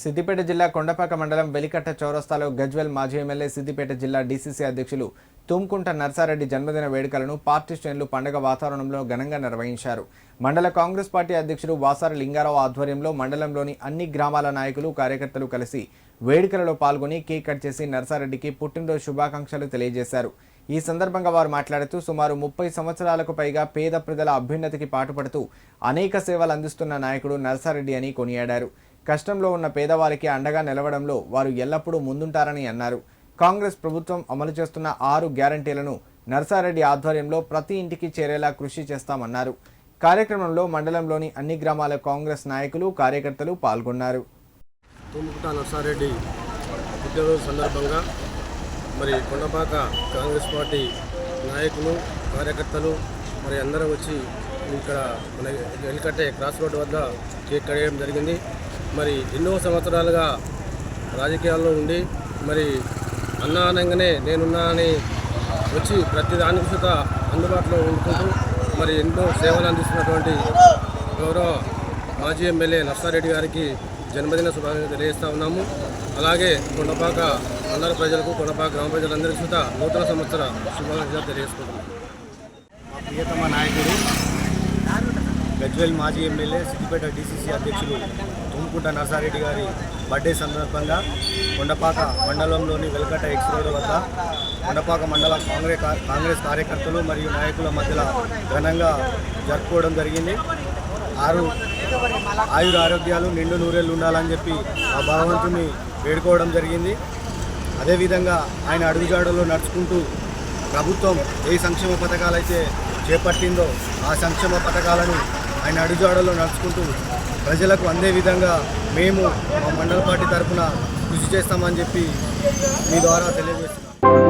సిద్దిపేట జిల్లా కొండపాక మండలం వెలికట్ట చౌరస్తాలో గజ్వెల్ మాజీ ఎమ్మెల్యే సిద్దిపేట జిల్లా డీసీసీ అధ్యక్షులు తుమ్కుంట నర్సారెడ్డి జన్మదిన వేడుకలను పార్టీ శ్రేణులు పండగ వాతావరణంలో ఘనంగా నిర్వహించారు. మండల కాంగ్రెస్ పార్టీ అధ్యక్షుడు వాసార లింగారావు ఆధ్వర్యంలో మండలంలోని అన్ని గ్రామాల నాయకులు కార్యకర్తలు కలిసి వేడుకలలో పాల్గొని కేక్ కట్ చేసి నర్సారెడ్డికి పుట్టినరోజు శుభాకాంక్షలు తెలియజేశారు. ఈ సందర్భంగా వారు మాట్లాడుతూ సుమారు ముప్పై సంవత్సరాలకు పైగా పేద ప్రజల అభ్యున్నతికి పాటుపడుతూ అనేక సేవలు అందిస్తున్న నాయకుడు నర్సారెడ్డి అని కొనియాడారు. కష్టంలో ఉన్న పేదవారికి అండగా నిలవడంలో వారు ఎల్లప్పుడూ ముందుంటారని అన్నారు. కాంగ్రెస్ ప్రభుత్వం అమలు చేస్తున్న ఆరు గ్యారంటీలను నర్సారెడ్డి ఆధ్వర్యంలో ప్రతి ఇంటికి చేరేలా కృషి చేస్తామన్నారు. కార్యక్రమంలో మండలంలోని అన్ని గ్రామాల కాంగ్రెస్ నాయకులు కార్యకర్తలు పాల్గొన్నారు. తుమ్ముకుట నర్సారెడ్డి పుట్టినరోజు సందర్భంగా మరి కొండపాక కాంగ్రెస్ పార్టీ నాయకులు కార్యకర్తలు మరి అందరూ వచ్చి ఇక్కడ మన వెలికట్టే క్రాస్ రోడ్ వద్ద కేక్ కడేయడం జరిగింది. మరి ఎన్నో సంవత్సరాలుగా రాజకీయాల్లో ఉండి మరి అన్నా అనగానే నేనున్నా అని వచ్చి ప్రతి దాని సుత అందుబాటులో ఉంటుకుంటూ మరి ఎన్నో సేవలు అందిస్తున్నటువంటి గౌరవ మాజీ ఎమ్మెల్యే నర్సారెడ్డి గారికి జన్మదిన శుభాకాంక్షలు తెలియజేస్తా ఉన్నాము. అలాగే కొండపాక మండల ప్రజలకు కొండపాక గ్రామ ప్రజలందరికీ సుత నూతన సంవత్సర శుభాకాంక్షలు తెలియజేసుకుంటున్నాము మా ప్రియతమ నాయకుడు గజ్వేల్ మాజీ ఎమ్మెల్యే సిద్దిపేట డీసీసీ అధ్యక్షులు తుమ్కుంట నర్సారెడ్డి గారి బర్త్డే సందర్భంగా కొండపాక మండలంలోని వెలకట ఎక్స్ రోడ్ వద్ద కొండపాక మండల కాంగ్రెస్ కాంగ్రెస్ కార్యకర్తలు మరియు నాయకుల మధ్యలో ఘనంగా జరుపుకోవడం జరిగింది. ఆరు ఆయుర ఆరోగ్యాలు నిండు నూరేళ్ళు ఉండాలని చెప్పి ఆ భగవంతుని వేడుకోవడం జరిగింది. అదేవిధంగా ఆయన అడుగుజాడలో నడుచుకుంటూ ప్రభుత్వం ఏ సంక్షేమ పథకాలైతే చేపట్టిందో ఆ సంక్షేమ పథకాలను ఆయన అడుగుజాడలో నడుచుకుంటూ ప్రజలకు అందే విధంగా మేము మా మండల పార్టీ తరఫున కృషి చేస్తామని చెప్పి మీ ద్వారా తెలియజేస్తున్నాం.